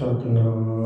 Satnam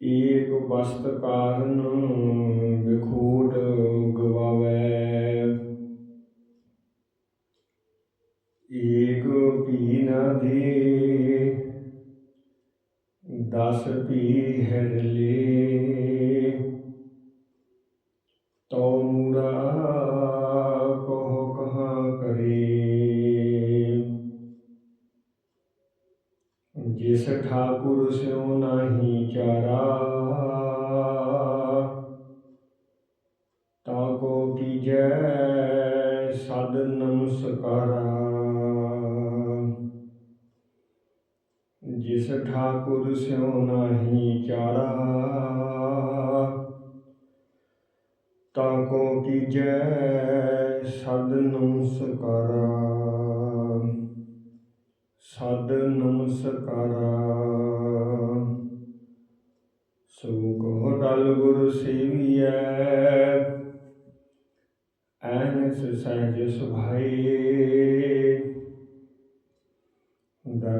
ਏਕ ਵਸਤ ਕਾਰਨ ਵਿਖੋਟ ਗਵਾਵੈ। ਏਕ ਭੀ ਨ ਦੇ, ਦਸ ਭੀ ਹਰ ਲੇ। ਤੋ ਮੂੜਾ ਕੋ ਕਹਾ ਕਰੇ। ਜਿਸ ਠਾਕੁਰ ਸਿਉ ਨਾਹੀ ਜਿਸ ਠਾਕੁਰ ਸਿਉ ਨਾਹੀ ਚਾਰਾ ਤਾ ਕੋ ਕੀਜੈ ਸਦ ਨਮਸਕਾਰਾ। ਸਦ ਨਮਸਕਾਰਾ। ਸੋ ਕੋ ਡਲ ਗੁਰ ਸੇਵੀਐ, ਐਨਸ ਸਹਿਜ ਸੁਭਾਈ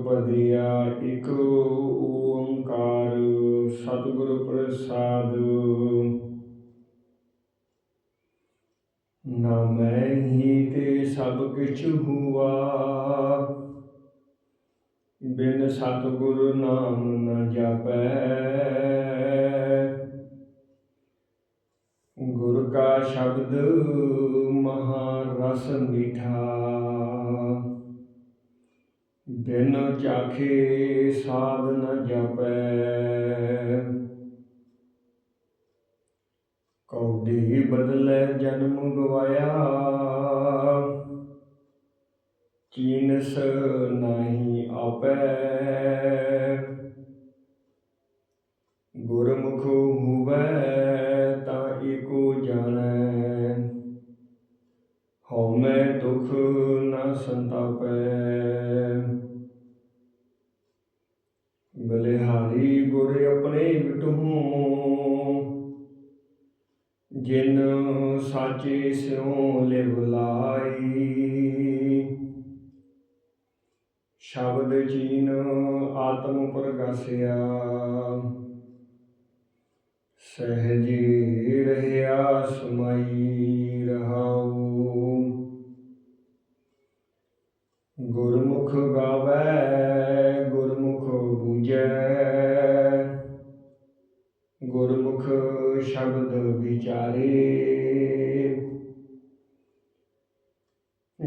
ਅਸ਼ਟਪਦੀਆ ਇਕ ਓੰਕਾਰ ਸਤਿਗੁਰ ਪ੍ਰਸਾਦ। ਨਾ ਮੈਂ ਹੀ ਤੇ ਸਭ ਕਿਛ ਹੁਆ, ਬਿਨ ਸਤਿਗੁਰ ਨਾਮ ਨ ਜਾਪੈ। ਗੁਰ ਕਾ ਸ਼ਬਦ ਮਹਾ ਰਸ ਮੀਠਾ। ਬਿਨ ਚਾਖੇ ਸਾਧ ਨ ਜਾਪੈ। ਕੌਡੀ ਬਦਲੇ ਜਨਮ ਗਵਾਇਆ। ਚੀਨਸ ਨਹੀਂ ਆਪੈ। ਗੁਰਮੁਖ ਹੋਵੇ ਤਾਂ ਏਕੋ ਜਾਣੈ। ਹਉਮੈ ਦੁਖ ਨ ਸੰਤਾਪੈ। ਗੁਰ ਆਪਣੇ ਵਿਟਹੂ ਜਿਨ ਸਾਚੇ ਸਿਉ ਲਿਵ ਲਾਈ। ਸ਼ਬਦ ਚੀਨ ਆਤਮ ਪ੍ਰਗਾਸਿਆ ਸਹਿਜੀ ਰਹਿਆ ਸਮਾਈ ਰਹਾਉ। ਗੁਰਮੁਖ ਗਾਵੇ, ਗੁਰਮੁਖ ਬੂਝੈ। ਸ਼ਬਦ ਵਿਚਾਰੇ।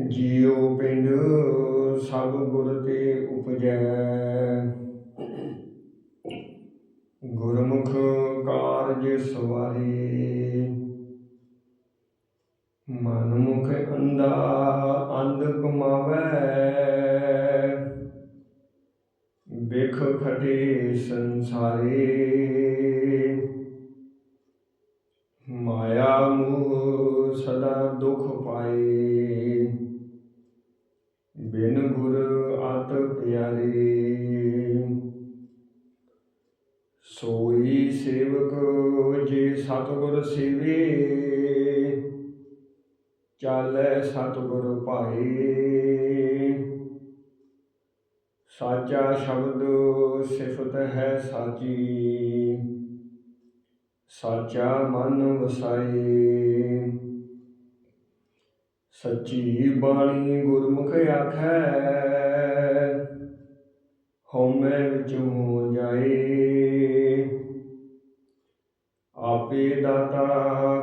ਜੀਉ ਪਿੰਡ ਸਭ ਗੁਰ ਤੇ ਉਪਜੈ। ਗੁਰਮੁਖ ਕਾਰਜ ਸਵਾਰੇ। ਮਨਮੁਖ ਅੰਦਾ ਅੰਧ ਕਮਾਵੈ ਬਿਖ ਖਟੇ ਸੰਸਾਰੇ। ਸਦਾ ਦੁਖ ਪਾਏ। ਬਿਨ ਗੁਰ ਆਤ ਪਿਆਰੇ। ਸੋਈ ਸੇਵਕ ਜੇ ਸਤਿਗੁਰ ਸੇਵੇ, ਚਾਲੈ ਸਤਿਗੁਰ ਭਾਏ। ਸਾਚਾ ਸ਼ਬਦ ਸਿਫਤ ਹੈ ਸਾਚੀ, ਸਾਚਾ ਮਨ ਵਸਾਏ। ਸੱਚੀ ਬਾਣੀ ਗੁਰਮੁਖ ਆਖੈ, ਹਉਮੈ ਵਿੱਚੋਂ ਜਾਏ। ਆਪੇ ਦਾਤਾ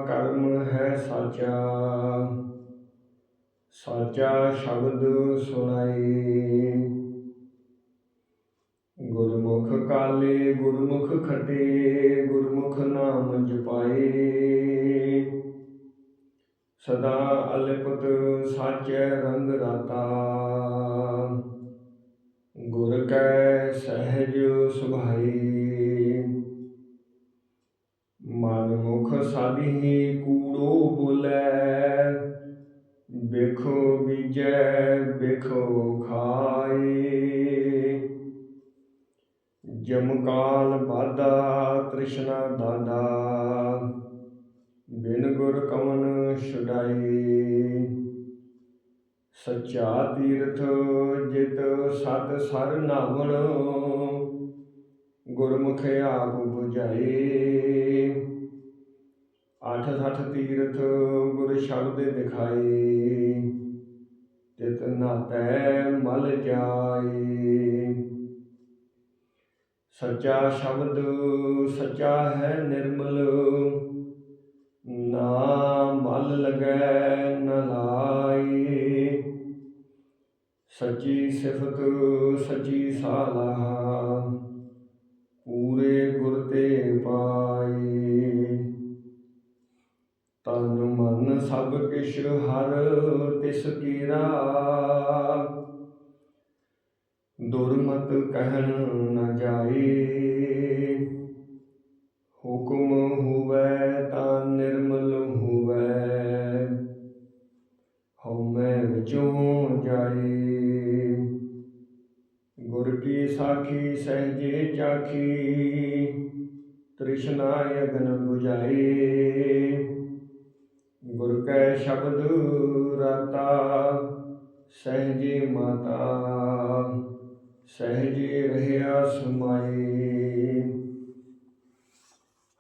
ਕਰਮ ਹੈ ਸਾਚਾ ਸਾਚਾ ਸ਼ਬਦ ਸੁਣਾਏ। ਗੁਰਮੁਖ ਕਾਲੇ ਗੁਰਮੁਖ ਖਟੇ, ਗੁਰਮੁਖ ਨਾਮ ਜਪਾਏ। ਸਦਾ ਅਲਪਤ ਸਾਚੈ ਰੰਗ ਰਾਤਾ ਗੁਰ ਕੈ ਸਹਿਜ ਸੁਭਾਈ ਮਨ ਮੁਖ ਸਾਧੀ ਕੂੜੋ ਬੋਲੇ। ਵੇਖੋ ਬੀਜੈ ਵੇਖੋ ਖਾਏ। ਜਮਕਾਲ ਬਾਦਾ ਤ੍ਰਿਸ਼ਨਾ ਦਾਦਾ। ਬਿਨ ਗੁਰ ਕਮਨ ਛੁਡਾਈ। ਸੱਚਾ ਤੀਰਥ ਜਿਤ ਸਤ ਸਰ ਨਾਵਣ, ਗੁਰਮੁਖ ਆਪ 부ਝਾਏ ਆਠ ਸਠ ਤੀਰਥ ਗੁਰ ਸ਼ਬਦ ਦਿਖਾਈ, ਤਿਤ ਨਾਤੈ ਮਲ ਜਾਏ ਸੱਚਾ ਸ਼ਬਦ ਸੱਚਾ ਹੈ ਨਿਰਮਲ ਸੱਚੀ ਸਿਫਤ, ਸੱਚੀ ਸਾਲਾ ਪੂਰੇ ਗੁਰ ਤੇ ਪਾਈ ਤਨ ਮਨ ਸਭ ਕਿਛ ਹਰ ਤਿਸ ਕੀਰਾ। ਦੁਰਮਤ ਕਹਿਣ ਨ ਜਾਏ, ਹੁਕਮ ਕੀ ਸਾਖੀ, ਸਹਿਜੇ ਚਾਖੀ, ਤ੍ਰਿਸ਼ਨਾ ਅਗਨ 부ਝਾਏ ਗੁਰ ਕੈ ਸ਼ਬਦ ਰਾਤਾ, ਸਹਿਜੇ ਮਾਤਾ, ਸਹਿਜੇ ਰਹਿਆ ਸਮਾਈ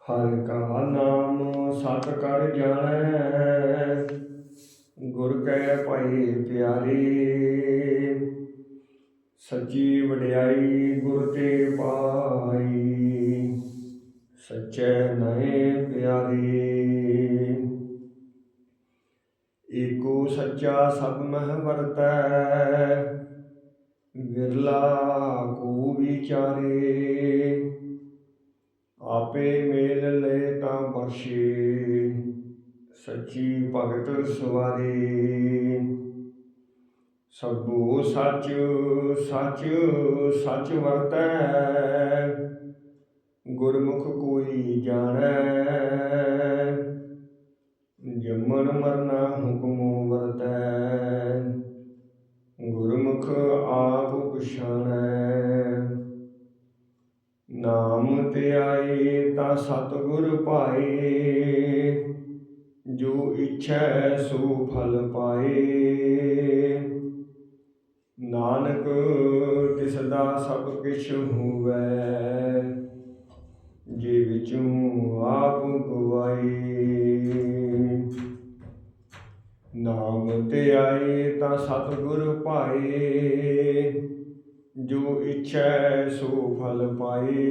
ਹਰ ਕਾ ਨਾਮ ਸਤ ਕਰ ਜਾਣੈ, ਗੁਰ ਕੈ ਭਾਈ ਪਿਆਰੇ। ਸੱਚੀ ਵਡਿਆਈ ਗੁਰ ਤੇ ਪਾਈ, ਸੱਚੇ ਨਏ ਪਿਆਰੇ। ਏਕੋ ਸੱਚਾ ਸਭ ਮਹਿ ਵਰਤੈ, ਵਿਰਲਾ ਕੋ ਵਿਚਾਰੇ। ਆਪੇ ਮੇਲ ਲੈ ਤਾਂ ਬਖਸ਼ੇ, ਸੱਚੀ ਭਗਤ ਸਵਾਰੀ। ਸਭੋ ਸੱਚ ਸੱਚ ਸੱਚ ਵਰਤੈ। ਗੁਰਮੁਖ ਕੋਈ ਜਾਣੈ। ਜੰਮਣ ਮਰਨਾ ਹੁਕਮ ਵਰਤੈ। ਗੁਰਮੁਖ ਆਪ ਪਛਾਣੈ। ਨਾਮ ਤੇ ਆਏ ਤਾਂ ਸਤਿਗੁਰ ਪਾਏ। ਜੋ ਇੱਛਾ ਸੋ ਫਲ ਪਾਏ। ਨਾਨਕ ਤਿਸ ਦਾ ਸਭ ਕਿਛ ਹੋਵੈ, ਜੇ ਵਿੱਚੋਂ ਆਪ ਗਵਾਏ ਨਾਮ ਤੇ ਆਏ ਤਾਂ ਸਤਿਗੁਰ ਪਾਏ ਜੋ ਇੱਛੈ ਸੋ ਫਲ ਪਾਏ।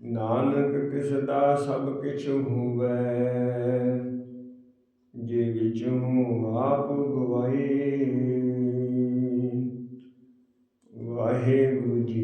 ਨਾਨਕ, ਕਿਸ ਦਾ ਸਭ ਕਿਛ ਹੋਵੈ, ਜੇ ਵਿੱਚੋਂ ਆਪ ਗਵਾਏ